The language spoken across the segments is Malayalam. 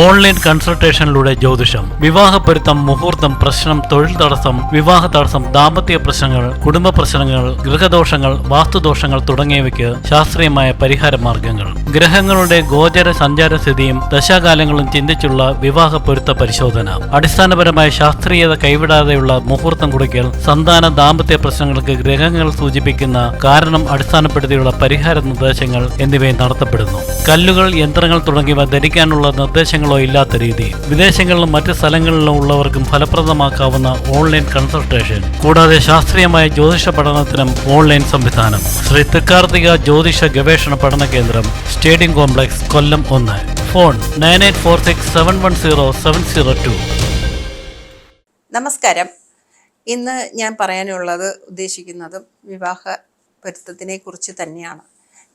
ഓൺലൈൻ കൺസൾട്ടേഷനിലൂടെ ജ്യോതിഷം വിവാഹ പൊരുത്തം മുഹൂർത്തം പ്രശ്നം തൊഴിൽ തടസ്സം വിവാഹ തടസ്സം ദാമ്പത്യ പ്രശ്നങ്ങൾ കുടുംബ പ്രശ്നങ്ങൾ ഗൃഹദോഷങ്ങൾ വാസ്തുദോഷങ്ങൾ തുടങ്ങിയവയ്ക്ക് ശാസ്ത്രീയമായ പരിഹാര മാർഗങ്ങൾ. ഗ്രഹങ്ങളുടെ ഗോചര സഞ്ചാര സ്ഥിതിയും ദശാകാലങ്ങളും ചിന്തിച്ചുള്ള വിവാഹ പൊരുത്ത പരിശോധന. അടിസ്ഥാനപരമായ ശാസ്ത്രീയത കൈവിടാതെയുള്ള മുഹൂർത്തം കുറിക്കൽ സന്താന ദാമ്പത്യ പ്രശ്നങ്ങൾക്ക് ഗ്രഹങ്ങൾ സൂചിപ്പിക്കുന്ന കാരണം അടിസ്ഥാനപ്പെടുത്തിയുള്ള പരിഹാര നിർദ്ദേശങ്ങൾ എന്നിവയും നടത്തപ്പെടുന്നു. കല്ലുകൾ യന്ത്രങ്ങൾ തുടങ്ങിയവ ധരിക്കാനുള്ള നിർദ്ദേശങ്ങളോ ഇല്ലാത്ത രീതി. വിദേശങ്ങളിലും മറ്റ് സ്ഥലങ്ങളിലും ഉള്ളവർക്കും ഫലപ്രദമാക്കാവുന്ന ഓൺലൈൻ കൺസൾട്ടേഷൻ കൂടാതെ ശാസ്ത്രീയമായ ജ്യോതിഷ പഠനത്തിനും ഓൺലൈൻ സംവിധാനം. ശ്രീ തൃക്കാർത്തിക ജ്യോതിഷ ഗവേഷണ പഠന കേന്ദ്രം സ്റ്റേഡിയം കോംപ്ലക്സ് കൊല്ലം ഒന്ന്. Phone nine eight four six seven one zero seven zero two. നമസ്കാരം. ഇന്ന് ഞാൻ പറയാനുള്ളത് ഉദ്ദേശിക്കുന്നതും വിവാഹ പൊരുത്തത്തിനെ കുറിച്ച് തന്നെയാണ്.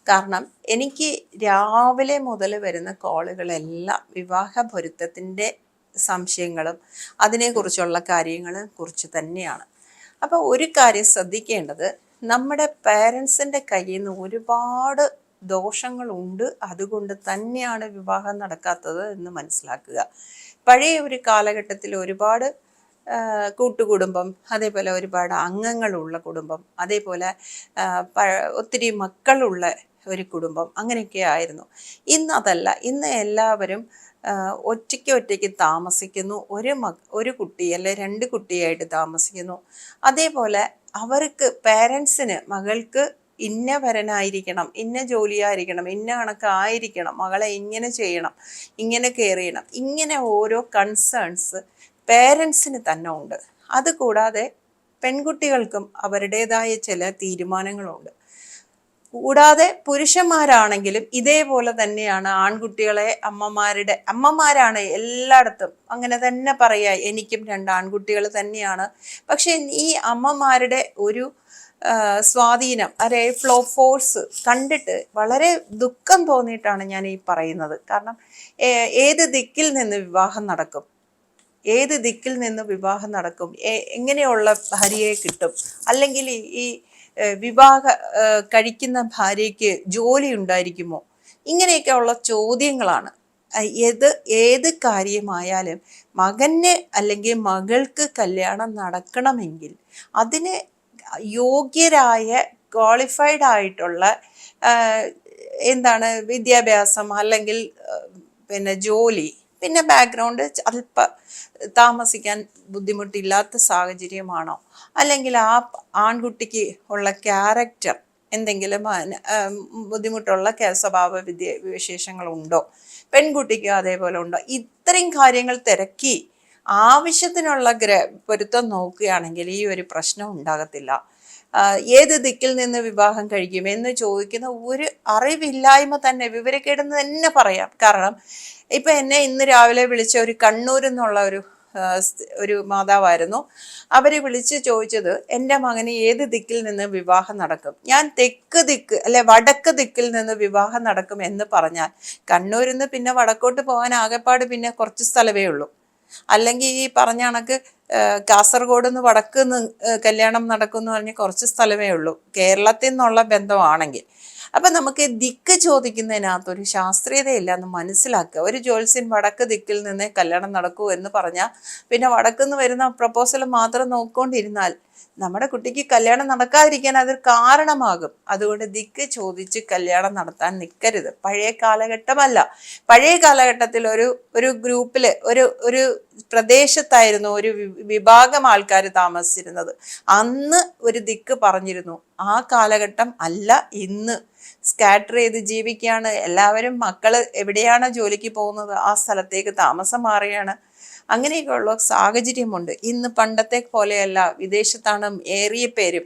കാരണം എനിക്ക് രാവിലെ മുതൽ വരുന്ന കോളുകളെല്ലാം വിവാഹ പൊരുത്തത്തിന്റെ സംശയങ്ങളും അതിനെക്കുറിച്ചുള്ള കാര്യങ്ങളും കുറിച്ച് തന്നെയാണ്. അപ്പോൾ ഒരു കാര്യം ശ്രദ്ധിക്കേണ്ടത് നമ്മുടെ പേരൻസിന്റെ കയ്യിൽ നിന്ന് ഒരുപാട് ദോഷങ്ങളുണ്ട്. അതുകൊണ്ട് തന്നെയാണ് വിവാഹം നടക്കാത്തത് എന്ന് മനസ്സിലാക്കുക. പഴയ ഒരു കാലഘട്ടത്തിൽ ഒരുപാട് കൂട്ടുകുടുംബം അതേപോലെ ഒരുപാട് അംഗങ്ങളുള്ള കുടുംബം അതേപോലെ ഒത്തിരി മക്കളുള്ള ഒരു കുടുംബം അങ്ങനെയൊക്കെ ആയിരുന്നു. ഇന്ന് അതല്ല. ഇന്ന് എല്ലാവരും ഒറ്റയ്ക്ക് ഒറ്റയ്ക്ക് താമസിക്കുന്നു. ഒരു മ ഒരു കുട്ടി അല്ലെ രണ്ട് കുട്ടിയായിട്ട് താമസിക്കുന്നു. അതേപോലെ അവർക്ക് പേരൻസിന് മകൾക്ക് ഇന്ന വരനായിരിക്കണം ഇന്ന ജോലിയായിരിക്കണം ഇന്ന കണക്കായിരിക്കണം മകളെ ഇങ്ങനെ ചെയ്യണം ഇങ്ങനെ കെയർ ചെയ്യണം ഇങ്ങനെ ഓരോ കൺസേൺസ് പേരൻസിന് തന്നെ ഉണ്ട്. അതുകൂടാതെ പെൺകുട്ടികൾക്കും അവരുടേതായ ചില തീരുമാനങ്ങളുണ്ട്. കൂടാതെ പുരുഷന്മാരാണെങ്കിലും ഇതേപോലെ തന്നെയാണ് ആൺകുട്ടികളെ അമ്മമാരുടെ അമ്മമാരാണ് എല്ലായിടത്തും അങ്ങനെ തന്നെ പറയാ എനിക്കും രണ്ട് ആൺകുട്ടികൾ തന്നെയാണ്. പക്ഷേ ഈ അമ്മമാരുടെ ഒരു സ്വാധീനം അല്ലെ ഫ്ലോ ഫോഴ്സ് കണ്ടിട്ട് വളരെ ദുഃഖം തോന്നിയിട്ടാണ് ഞാൻ ഈ പറയുന്നത്. കാരണം ഏത് ദിക്കിൽ നിന്ന് വിവാഹം നടക്കും? ഏത് ദിക്കിൽ നിന്ന് വിവാഹം നടക്കും? എങ്ങനെയുള്ള ഭാര്യയെ കിട്ടും? അല്ലെങ്കിൽ ഈ- വിവാഹ കഴിക്കുന്ന ഭാര്യയ്ക്ക് ജോലി ഉണ്ടായിരിക്കുമോ? ഇങ്ങനെയൊക്കെ ഉള്ള ചോദ്യങ്ങളാണ് ഏത് ഏത് കാര്യമായാലും മകന് അല്ലെങ്കിൽ മകൾക്ക് കല്യാണം നടക്കണമെങ്കിൽ അതിന് യോഗ്യരായ ക്വാളിഫൈഡ് ആയിട്ടുള്ള എന്താണ് വിദ്യാഭ്യാസം അല്ലെങ്കിൽ പിന്നെ ജോലി പിന്നെ ബാക്ക്ഗ്രൗണ്ട് അല്പ താമസിക്കാൻ ബുദ്ധിമുട്ടില്ലാത്ത സാഹചര്യമാണോ? അല്ലെങ്കിൽ ആ ആൺകുട്ടിക്ക് ഉള്ള ക്യാരക്ടർ എന്തെങ്കിലും ബുദ്ധിമുട്ടുള്ള സ്വഭാവ വിദ്യ വിശേഷങ്ങളുണ്ടോ? പെൺകുട്ടിക്കോ അതേപോലെ ഉണ്ടോ? ഇത്രയും കാര്യങ്ങൾ തിരക്കി ആവശ്യത്തിനുള്ള ഗ്ര പൊരുത്തം നോക്കുകയാണെങ്കിൽ ഈ ഒരു പ്രശ്നം ഉണ്ടാകത്തില്ല. ഏത് ദിക്കിൽ നിന്ന് വിവാഹം കഴിക്കും എന്ന് ചോദിക്കുന്ന ഒരു അറിവില്ലായ്മ തന്നെ വിവരക്കേടെന്ന് തന്നെ പറയാം. കാരണം ഇപ്പം എന്നെ ഇന്ന് രാവിലെ വിളിച്ച ഒരു കണ്ണൂർ എന്നുള്ള ഒരു ഒരു മാതാവായിരുന്നു. അവർ വിളിച്ച് ചോദിച്ചത് എന്റെ മകന് ഏത് ദിക്കിൽ നിന്ന് വിവാഹം നടക്കും? ഞാൻ തെക്ക് ദിക്ക് അല്ലെ വടക്ക് ദിക്കിൽ നിന്ന് വിവാഹം നടക്കും എന്ന് പറഞ്ഞാൽ കണ്ണൂരിൽ നിന്ന് പിന്നെ വടക്കോട്ട് പോകാൻ ആകെപ്പാട് പിന്നെ കുറച്ച് സ്ഥലമേ ഉള്ളൂ. അല്ലെങ്കിൽ ഈ പറഞ്ഞ കണക്ക് കാസർഗോഡ് നിന്ന് വടക്ക് കല്യാണം നടക്കുമെന്ന് പറഞ്ഞ് കുറച്ച് സ്ഥലമേ ഉള്ളൂ കേരളത്തിൽ നിന്നുള്ള ബന്ധമാണെങ്കിൽ. അപ്പം നമുക്ക് ദിക്ക് ചോദിക്കുന്നതിനകത്ത് ഒരു ശാസ്ത്രീയതയില്ല എന്ന് മനസ്സിലാക്കുക. ഒരു ജ്യോത്സ്യൻ വടക്ക് ദിക്കിൽ നിന്ന് കല്യാണം നടക്കൂ എന്ന് പറഞ്ഞാൽ പിന്നെ വടക്കുനിന്ന് വരുന്ന പ്രപ്പോസൽ മാത്രം നോക്കിക്കൊണ്ടിരുന്നാൽ നമ്മുടെ കുട്ടിക്ക് കല്യാണം നടക്കാതിരിക്കാൻ അതൊരു കാരണമാകും. അതുകൊണ്ട് ദിക്ക് ചോദിച്ച് കല്യാണം നടത്താൻ നിൽക്കരുത് പഴയ കാലഘട്ടമല്ല. പഴയ കാലഘട്ടത്തിൽ ഒരു ഒരു ഗ്രൂപ്പിൽ ഒരു ഒരു പ്രദേശത്തായിരുന്നു ഒരു വിഭാഗം ആൾക്കാർ താമസിച്ചിരുന്നത്. അന്ന് ഒരു ദിക്ക് പറഞ്ഞിരുന്നു ആ കാലഘട്ടം അല്ല ഇന്ന് സ്കാറ്റർ ചെയ്ത് ജീവിക്കുകയാണ്. എല്ലാവരും മക്കൾ എവിടെയാണ് ജോലിക്ക് പോകുന്നത്? ആ സ്ഥലത്തേക്ക് താമസം മാറുകയാണ്. അങ്ങനെയൊക്കെയുള്ള സാഹചര്യമുണ്ട്. ഇന്ന് പണ്ടത്തെ പോലെയല്ല. വിദേശത്താണ് ഏറിയ പേരും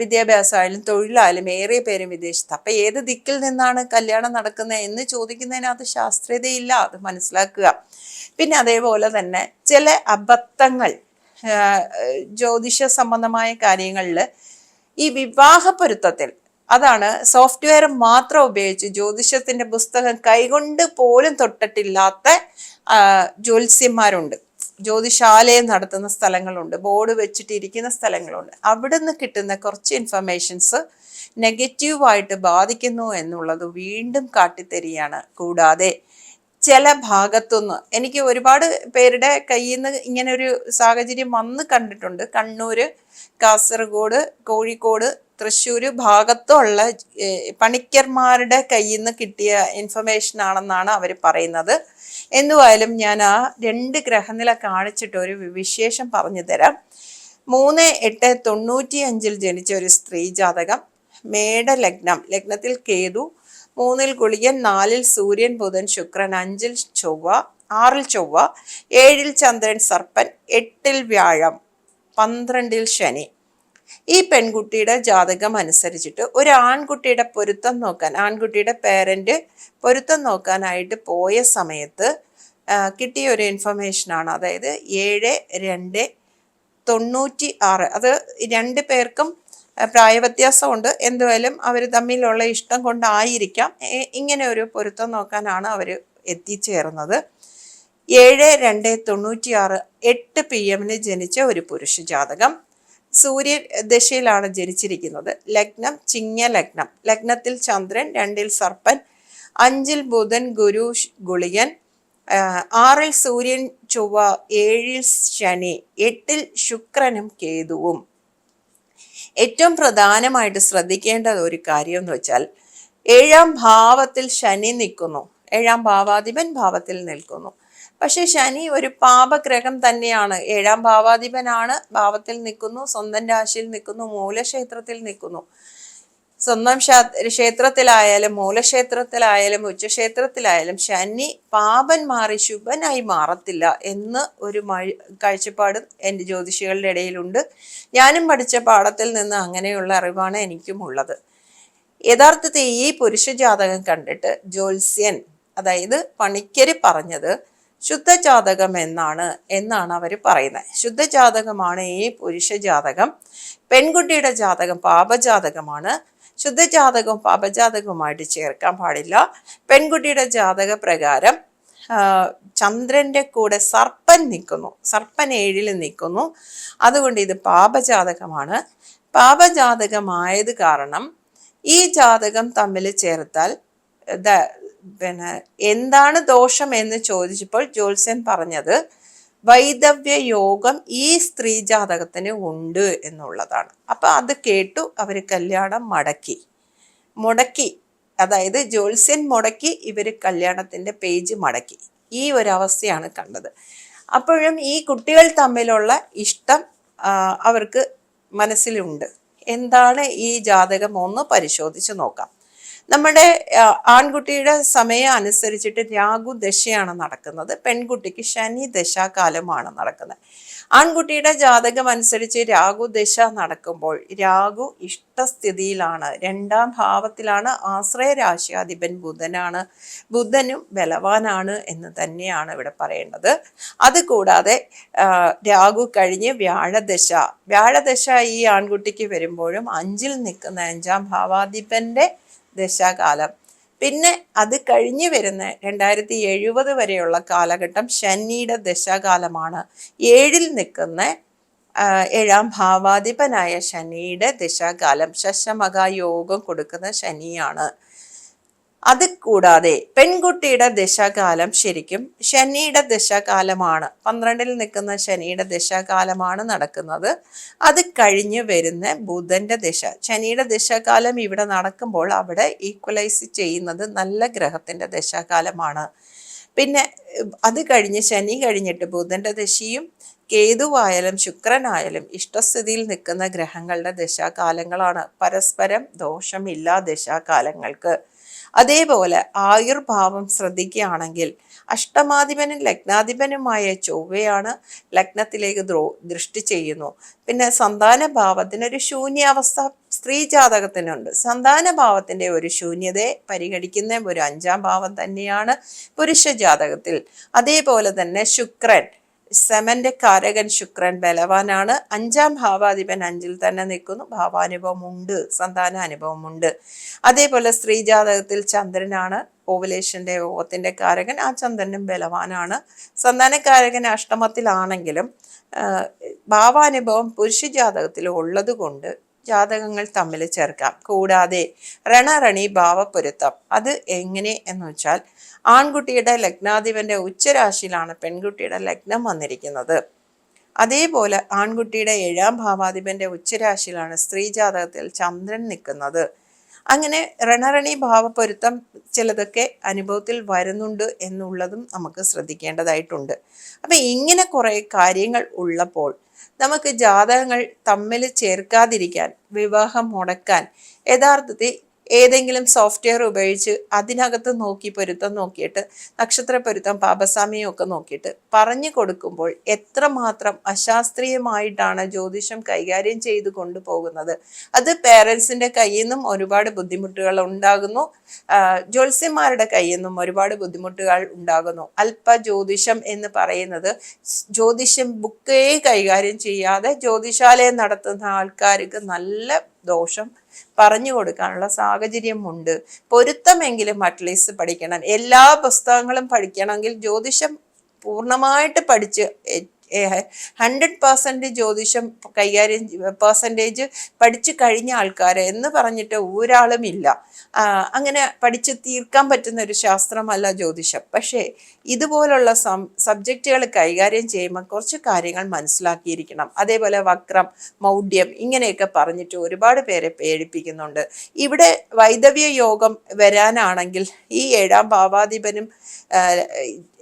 വിദ്യാഭ്യാസമായാലും തൊഴിലായാലും ഏറിയ പേരും വിദേശത്ത്. അപ്പം ഏത് ദിക്കിൽ നിന്നാണ് കല്യാണം നടക്കുന്നത് എന്ന് ചോദിക്കുന്നതിനകത്ത് ശാസ്ത്രീയതയില്ല. അത് മനസ്സിലാക്കുക. പിന്നെ അതേപോലെ തന്നെ ചില അബദ്ധങ്ങൾ ജ്യോതിഷ സംബന്ധമായ കാര്യങ്ങളിൽ ഈ വിവാഹ പൊരുത്തത്തിൽ അതാണ് സോഫ്റ്റ്വെയർ മാത്രം ഉപയോഗിച്ച് ജ്യോതിഷത്തിന്റെ പുസ്തകം കൈകൊണ്ട് പോലും തൊട്ടിട്ടില്ലാത്ത ജ്യോത്സ്യന്മാരുണ്ട്. ജ്യോതിശാലയം നടത്തുന്ന സ്ഥലങ്ങളുണ്ട്. ബോർഡ് വെച്ചിട്ടിരിക്കുന്ന സ്ഥലങ്ങളുണ്ട്. അവിടെ നിന്ന് കിട്ടുന്ന കുറച്ച് ഇൻഫർമേഷൻസ് നെഗറ്റീവായിട്ട് ബാധിക്കുന്നു എന്നുള്ളത് വീണ്ടും കാട്ടിത്തരികയാണ്. കൂടാതെ ചില ഭാഗത്തുനിന്ന് എനിക്ക് ഒരുപാട് പേരുടെ കയ്യിൽ നിന്ന് ഇങ്ങനെ ഒരു സാഹചര്യം വന്ന് കണ്ടിട്ടുണ്ട്. കണ്ണൂർ കാസർഗോഡ് കോഴിക്കോട് തൃശ്ശൂര് ഭാഗത്തുള്ള പണിക്കർമാരുടെ കയ്യിൽ നിന്ന് കിട്ടിയ ഇൻഫർമേഷൻ ആണെന്നാണ് അവർ പറയുന്നത്. എന്തുവായാലും ഞാൻ ആ രണ്ട് ഗ്രഹനില കാണിച്ചിട്ട് ഒരു വിശേഷം പറഞ്ഞു തരാം. മൂന്ന് എട്ട് തൊണ്ണൂറ്റി അഞ്ചിൽ ജനിച്ച ഒരു സ്ത്രീ ജാതകം മേട ലഗ്നം ലഗ്നത്തിൽ കേതു മൂന്നിൽ ഗുളികൻ നാലിൽ സൂര്യൻ ബുധൻ ശുക്രൻ അഞ്ചിൽ ചൊവ്വ ആറിൽ ചൊവ്വ ഏഴിൽ ചന്ദ്രൻ സർപ്പൻ എട്ടിൽ വ്യാഴം പന്ത്രണ്ടിൽ ശനി. ഈ പെൺകുട്ടിയുടെ ജാതകം അനുസരിച്ചിട്ട് ഒരു ആൺകുട്ടിയുടെ പൊരുത്തം നോക്കാൻ ആൺകുട്ടിയുടെ പേരന്റ് പൊരുത്തം നോക്കാനായിട്ട് പോയ സമയത്ത് കിട്ടിയ ഒരു ഇൻഫർമേഷനാണ് അതായത് ഏഴ് രണ്ട് തൊണ്ണൂറ്റി ആറ് അത് രണ്ട് പേർക്കും പ്രായവ്യത്യാസമുണ്ട്. എന്തുവായാലും അവർ തമ്മിലുള്ള ഇഷ്ടം കൊണ്ടായിരിക്കാം. ഇങ്ങനെ ഒരു പൊരുത്തം നോക്കാനാണ് അവർ എത്തിച്ചേർന്നത്. ഏഴ് രണ്ട് തൊണ്ണൂറ്റി ആറ് എട്ട് പി എമ്മിന് ജനിച്ച ഒരു പുരുഷ ജാതകം. സൂര്യ ദശയിലാണ് ജനിച്ചിരിക്കുന്നത്. ലഗ്നം ചിങ്ങ ലഗ്നം. ലഗ്നത്തിൽ ചന്ദ്രൻ രണ്ടിൽ സർപ്പൻ അഞ്ചിൽ ബുധൻ ഗുരു ഗുളികൻ ആറിൽ സൂര്യൻ ചൊവ്വ ഏഴിൽ ശനി എട്ടിൽ ശുക്രനും കേതുവും. ഏറ്റവും പ്രധാനമായിട്ട് ശ്രദ്ധിക്കേണ്ട ഒരു കാര്യം എന്ന് വെച്ചാൽ ഏഴാം ഭാവത്തിൽ ശനി നിൽക്കുന്നു. ഏഴാം ഭാവാധിപൻ ഭാവത്തിൽ നിൽക്കുന്നു. പക്ഷെ ശനി ഒരു പാപഗ്രഹം തന്നെയാണ്. ഏഴാം ഭാവാധിപനാണ്. ഭാവത്തിൽ നിൽക്കുന്നു സ്വന്തം രാശിയിൽ നിൽക്കുന്നു മൂലക്ഷേത്രത്തിൽ നിൽക്കുന്നു. സ്വന്തം ക്ഷേത്രത്തിലായാലും മൂലക്ഷേത്രത്തിലായാലും ഉച്ചക്ഷേത്രത്തിലായാലും ശനി പാപൻ മാറി ശുഭനായി മാറത്തില്ല എന്ന് ഒരു മഴ കാഴ്ചപ്പാട് എന്റെ ജ്യോതിഷികളുടെ ഇടയിലുണ്ട്. ഞാനും പഠിച്ച പാഠത്തിൽ നിന്ന് അങ്ങനെയുള്ള അറിവാണ് എനിക്കും ഉള്ളത്. യഥാർത്ഥത്തിൽ ഈ പുരുഷ ജാതകം കണ്ടിട്ട് ജ്യോത്സ്യൻ അതായത് പണിക്കര് പറഞ്ഞത് ശുദ്ധജാതകം എന്നാണ് എന്നാണ് അവർ പറയുന്നത്. ശുദ്ധജാതകമാണ് ഈ പുരുഷ ജാതകം പെൺകുട്ടിയുടെ ജാതകം പാപജാതകമാണ്. ശുദ്ധജാതകവും പാപജാതകവുമായിട്ട് ചേർക്കാൻ പാടില്ല. പെൺകുട്ടിയുടെ ജാതക പ്രകാരം ചന്ദ്രന്റെ കൂടെ സർപ്പൻ നിൽക്കുന്നു. സർപ്പൻ ഏഴിൽ നിൽക്കുന്നു. അതുകൊണ്ട് ഇത് പാപജാതകമാണ്. പാപജാതകമായത് കാരണം ഈ ജാതകം തമ്മിൽ ചേർത്താൽ പിന്നെ എന്താണ് ദോഷം എന്ന് ചോദിച്ചപ്പോൾ ജ്യോത്സ്യൻ പറഞ്ഞത് വൈദവ്യ യോഗം ഈ സ്ത്രീ ജാതകത്തിന് ഉണ്ട് എന്നുള്ളതാണ്. അപ്പൊ അത് കേട്ടു അവർ കല്യാണം മടക്കി. മുടക്കി അതായത് ജ്യോത്സ്യൻ മുടക്കി ഇവർ കല്യാണത്തിന്റെ പേജ് മടക്കി. ഈ ഒരു അവസ്ഥയാണ് കണ്ടത്. അപ്പോഴും ഈ കുട്ടികൾ തമ്മിലുള്ള ഇഷ്ടം അവർക്ക് മനസ്സിലുണ്ട്. എന്താണ് ഈ ജാതകം? ഒന്ന് പരിശോധിച്ച് നോക്കാം. നമ്മുടെ ആൺകുട്ടിയുടെ സമയം അനുസരിച്ചിട്ട് രാഹു ദശയാണ് നടക്കുന്നത്. പെൺകുട്ടിക്ക് ശനി ദശാകാലമാണ് നടക്കുന്നത്. ആൺകുട്ടിയുടെ ജാതകം അനുസരിച്ച് രാഹു ദശ നടക്കുമ്പോൾ രാഹു ഇഷ്ടസ്ഥിതിയിലാണ്. രണ്ടാം ഭാവത്തിലാണ് ആശ്രയ രാശിയാധിപൻ ബുധനാണ്. ബുധനും ബലവാനാണ് എന്ന് തന്നെയാണ് ഇവിടെ പറയേണ്ടത്. അതുകൂടാതെ രാഹു കഴിഞ്ഞ് വ്യാഴദശ. വ്യാഴദശ ഈ ആൺകുട്ടിക്ക് വരുമ്പോഴും അഞ്ചിൽ നിൽക്കുന്ന അഞ്ചാം ഭാവാധിപന്റെ ദശാകാലം. പിന്നെ അത് കഴിഞ്ഞ് വരുന്ന രണ്ടായിരത്തി എഴുപത് വരെയുള്ള കാലഘട്ടം ശനിയുടെ ദശാകാലമാണ്. ഏഴിൽ നിൽക്കുന്ന ഏഴാം ഭാവാധിപനായ ശനിയുടെ ദശാകാലം. ശശമകായോഗം കൊടുക്കുന്ന ശനിയാണ്. അത് കൂടാതെ പെൺകുട്ടിയുടെ ദശാകാലം ശരിക്കും ശനിയുടെ ദശാകാലമാണ്. പന്ത്രണ്ടിൽ നിൽക്കുന്ന ശനിയുടെ ദശാകാലമാണ് നടക്കുന്നത്. അത് കഴിഞ്ഞ് വരുന്ന ബുധന്റെ ദശ. ശനിയുടെ ദശാകാലം ഇവിടെ നടക്കുമ്പോൾ അവിടെ ഈക്വലൈസ് ചെയ്യുന്നത് നല്ല ഗ്രഹത്തിന്റെ ദശാകാലമാണ്. പിന്നെ അത് കഴിഞ്ഞ് ശനി കഴിഞ്ഞിട്ട് ബുധന്റെ ദശയും കേതുവായാലും ശുക്രനായാലും ഇഷ്ടസ്ഥിതിയിൽ നിൽക്കുന്ന ഗ്രഹങ്ങളുടെ ദശാകാലങ്ങളാണ്. പരസ്പരം ദോഷമില്ല ദശാകാലങ്ങൾക്ക്. അതേപോലെ ആയുർഭാവം ശ്രദ്ധിക്കുകയാണെങ്കിൽ അഷ്ടമാധിപനും ലഗ്നാധിപനുമായ ചൊവ്വയാണ് ലഗ്നത്തിലേക്ക് ദ്രോ ദൃഷ്ടി ചെയ്യുന്നു. പിന്നെ സന്താന ഭാവത്തിനൊരു ശൂന്യാവസ്ഥ സ്ത്രീ ജാതകത്തിനുണ്ട്. സന്താന ഭാവത്തിന്റെ ഒരു ശൂന്യതയെ പരിഗണിക്കുന്ന ഒരു അഞ്ചാം ഭാവം തന്നെയാണ് പുരുഷ ജാതകത്തിൽ. അതേപോലെ തന്നെ ശുക്രൻ. സെമന്റെ കാരകൻ ശുക്രൻ ബലവാനാണ്. അഞ്ചാം ഭാവാധിപൻ അഞ്ചിൽ തന്നെ നിൽക്കുന്നു. ഭാവാനുഭവമുണ്ട് സന്താന അനുഭവമുണ്ട് അതേപോലെ സ്ത്രീ ജാതകത്തിൽ ചന്ദ്രനാണ്. ഓവുലേഷന്റെ ഓത്തിന്റെ കാരകൻ. ആ ചന്ദ്രനും ബലവാനാണ്. സന്താനക്കാരകൻ അഷ്ടമത്തിലാണെങ്കിലും ഭാവാനുഭവം പുരുഷ ജാതകത്തിൽ ഉള്ളത് കൊണ്ട് ജാതകങ്ങൾ തമ്മിൽ ചേർക്കാം. കൂടാതെ രണറണി ഭാവപ്പൊരുത്തം അത് എങ്ങനെ എന്ന് വെച്ചാൽ ആൺകുട്ടിയുടെ ലഗ്നാധിപന്റെ ഉച്ചരാശിയിലാണ് പെൺകുട്ടിയുടെ ലഗ്നം വന്നിരിക്കുന്നത്. അതേപോലെ ആൺകുട്ടിയുടെ ഏഴാം ഭാവാധിപന്റെ ഉച്ചരാശിയിലാണ് സ്ത്രീ ജാതകത്തിൽ ചന്ദ്രൻ നിൽക്കുന്നത്. അങ്ങനെ രണരണി ഭാവപ്പൊരുത്തം ചിലതൊക്കെ അനുഭവത്തിൽ വരുന്നുണ്ട് എന്നുള്ളതും നമുക്ക് ശ്രദ്ധിക്കേണ്ടതായിട്ടുണ്ട്. അപ്പം ഇങ്ങനെ കുറേ കാര്യങ്ങൾ ഉള്ളപ്പോൾ നമുക്ക് ജാതകങ്ങൾ തമ്മിൽ ചേർക്കാതിരിക്കാൻ വിവാഹം മുടക്കാൻ യഥാർത്ഥത്തിൽ ഏതെങ്കിലും സോഫ്റ്റ്വെയർ ഉപയോഗിച്ച് അതിനകത്ത് നോക്കി പൊരുത്തം നോക്കിയിട്ട് നക്ഷത്ര പൊരുത്തം പാപസാമ്യം ഒക്കെ നോക്കിയിട്ട് പറഞ്ഞു കൊടുക്കുമ്പോൾ എത്രമാത്രം അശാസ്ത്രീയമായിട്ടാണ് ജ്യോതിഷം കൈകാര്യം ചെയ്തു കൊണ്ടുപോകുന്നത് അത് പേരൻസിന്റെ കയ്യിൽ നിന്നും ഒരുപാട് ബുദ്ധിമുട്ടുകൾ ഉണ്ടാകുന്നു. ജ്യോത്സ്യന്മാരുടെ കയ്യിൽ നിന്നും ഒരുപാട് ബുദ്ധിമുട്ടുകൾ ഉണ്ടാകുന്നു. അല്പ ജ്യോതിഷം എന്ന് പറയുന്നത് ജ്യോതിഷം ബുക്കേ കൈകാര്യം ചെയ്യാതെ ജ്യോതിശാലയം നടത്തുന്ന ആൾക്കാർക്ക് നല്ല ദോഷം പറഞ്ഞു കൊടുക്കാനുള്ള സാഹചര്യമുണ്ട്. പൊരുത്തമെങ്കിലും അറ്റ്ലീസ്റ്റ് പഠിക്കണം. എല്ലാ പുസ്തകങ്ങളും പഠിക്കണമെങ്കിൽ ജ്യോതിഷം പൂർണമായിട്ട് പഠിച്ച് ഹൺഡ്രഡ് പേഴ്സന്റ് ജ്യോതിഷം കൈകാര്യം പെർസെന്റേജ് പഠിച്ചു കഴിഞ്ഞ ആൾക്കാർ എന്ന് പറഞ്ഞിട്ട് ഒരാളും ഇല്ല. അങ്ങനെ പഠിച്ച് തീർക്കാൻ പറ്റുന്ന ഒരു ശാസ്ത്രമല്ല ജ്യോതിഷം. പക്ഷേ ഇതുപോലുള്ള സം സബ്ജക്റ്റുകൾ കൈകാര്യം ചെയ്യുമ്പോൾ കുറച്ച് കാര്യങ്ങൾ മനസ്സിലാക്കിയിരിക്കണം. അതേപോലെ വക്രം മൗഢ്യം ഇങ്ങനെയൊക്കെ പറഞ്ഞിട്ട് ഒരുപാട് പേരെ പേടിപ്പിക്കുന്നുണ്ട്. ഇവിടെ വൈദവ്യ യോഗം വരാനാണെങ്കിൽ ഈ ഏഴാം ഭാവാധിപനും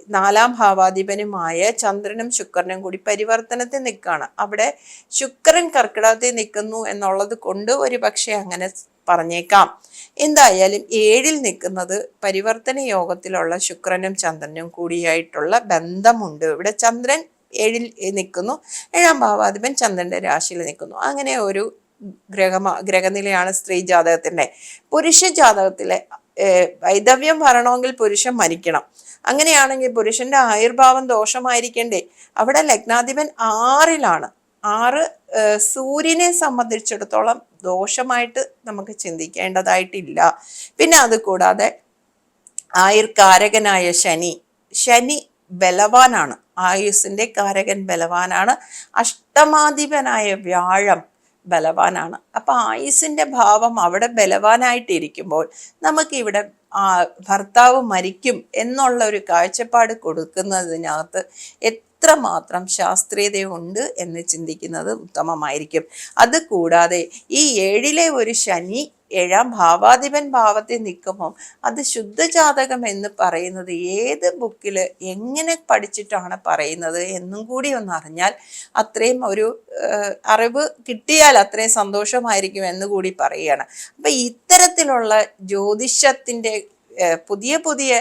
നാലാം ഭാവാധിപനുമായ ചന്ദ്രനും ശുക്രനും കൂടി പരിവർത്തനത്തിൽ നിൽക്കുകയാണ്. അവിടെ ശുക്രൻ കർക്കിടകത്തിൽ നിൽക്കുന്നു എന്നുള്ളത് കൊണ്ട് ഒരു പക്ഷേ അങ്ങനെ പറഞ്ഞേക്കാം. എന്തായാലും ഏഴിൽ നിൽക്കുന്നത് പരിവർത്തന യോഗത്തിലുള്ള ശുക്രനും ചന്ദ്രനും കൂടിയായിട്ടുള്ള ബന്ധമുണ്ട്. ഇവിടെ ചന്ദ്രൻ ഏഴിൽ നിൽക്കുന്നു ഏഴാം ഭാവാധിപൻ ചന്ദ്രന്റെ രാശിയിൽ നിൽക്കുന്നു. അങ്ങനെ ഒരു ഗ്രഹമ ഗ്രഹനിലയാണ് സ്ത്രീ ജാതകത്തിന്റെ. പുരുഷ ജാതകത്തിലെ വൈദവ്യം വരണമെങ്കിൽ പുരുഷൻ മരിക്കണം. അങ്ങനെയാണെങ്കിൽ പുരുഷന്റെ ആയുർഭാവം ദോഷമായിരിക്കണ്ടേ. അവിടെ ലഗ്നാധിപൻ ആറിലാണ്. ആറ് സൂര്യനെ സംബന്ധിച്ചിടത്തോളം ദോഷമായിട്ട് നമുക്ക് ചിന്തിക്കേണ്ടതായിട്ടില്ല. പിന്നെ അത് കൂടാതെ ആയുർകാരകനായ ശനി. ശനി ബലവാനാണ്. ആയുസിന്റെ കാരകൻ ബലവാനാണ്. അഷ്ടമാധിപനായ വ്യാഴം ബലവാനാണ്. അപ്പൊ ആയുസിന്റെ ഭാവം അവിടെ ബലവാനായിട്ടിരിക്കുമ്പോൾ നമുക്കിവിടെ ഭർത്താവ് മരിക്കും എന്നുള്ള ഒരു കാഴ്ചപ്പാട് കൊടുക്കുന്നതിനകത്ത് എത്രമാത്രം ശാസ്ത്രീയതയുണ്ട് എന്ന് ചിന്തിക്കുന്നത് ഉത്തമമായിരിക്കും. അതുകൂടാതെ ഈ ഏഴിലെ ഒരു ശനി ഏഴാം ഭാവാധിപൻ ഭാവത്തിൽ നിൽക്കുമ്പോൾ അത് ശുദ്ധജാതകം എന്ന് പറയുന്നത് ഏത് ബുക്കിൽ എങ്ങനെ പഠിച്ചിട്ടാണ് പറയുന്നത് എന്നും കൂടി ഒന്ന് അറിഞ്ഞാൽ അത്രയും ഒരു അറിവ് കിട്ടിയാൽ അത്രയും സന്തോഷമായിരിക്കും എന്ന് കൂടി പറയുകയാണ്. അപ്പം ഇത്തരത്തിലുള്ള ജ്യോതിഷത്തിന്റെ പുതിയ പുതിയ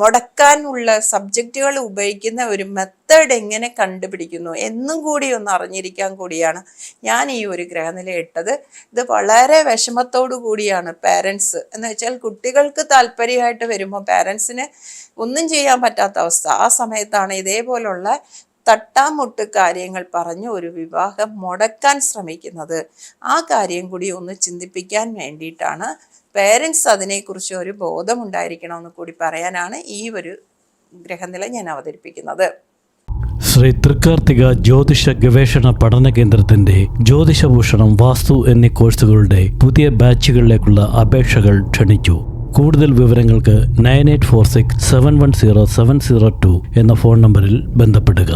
മുടക്കാനുള്ള സബ്ജക്റ്റുകൾ ഉപയോഗിക്കുന്ന ഒരു മെത്തേഡ് എങ്ങനെ കണ്ടുപിടിക്കുന്നു എന്നും കൂടി ഒന്ന് അറിഞ്ഞിരിക്കാൻ കൂടിയാണ് ഞാൻ ഈ ഒരു ഗ്രഹനില ഇട്ടത്. ഇത് വളരെ വിഷമത്തോടു കൂടിയാണ് പാരൻസ് എന്ന് വെച്ചാൽ കുട്ടികൾക്ക് താല്പര്യമായിട്ട് വരുമ്പോൾ പാരൻസിന് ഒന്നും ചെയ്യാൻ പറ്റാത്ത അവസ്ഥ. ആ സമയത്താണ് ഇതേപോലുള്ള തട്ടാമുട്ട് കാര്യങ്ങൾ പറഞ്ഞ് ഒരു വിവാഹം മുടക്കാൻ ശ്രമിക്കുന്നത്. ആ കാര്യം കൂടി ഒന്ന് ചിന്തിപ്പിക്കാൻ വേണ്ടിയിട്ടാണ്. പേരൻസ് അതിനെക്കുറിച്ച് ഒരു ബോധമുണ്ടായിരിക്കണമെന്ന് കൂടി പറയാനാണ് ഈ ഒരു ഗ്രഹനില ഞാൻ അവതരിപ്പിക്കുന്നത്. ശ്രീ തൃക്കാർത്തിക ജ്യോതിഷ ഗവേഷണ പഠന കേന്ദ്രത്തിന്റെ ജ്യോതിഷഭൂഷണം വാസ്തു എന്നീ കോഴ്സുകളുടെ പുതിയ ബാച്ചുകളിലേക്കുള്ള അപേക്ഷകൾ ക്ഷണിച്ചു. കൂടുതൽ വിവരങ്ങൾക്ക് nine eight four six seven one zero seven zero two എന്ന ഫോൺ നമ്പറിൽ ബന്ധപ്പെടുക.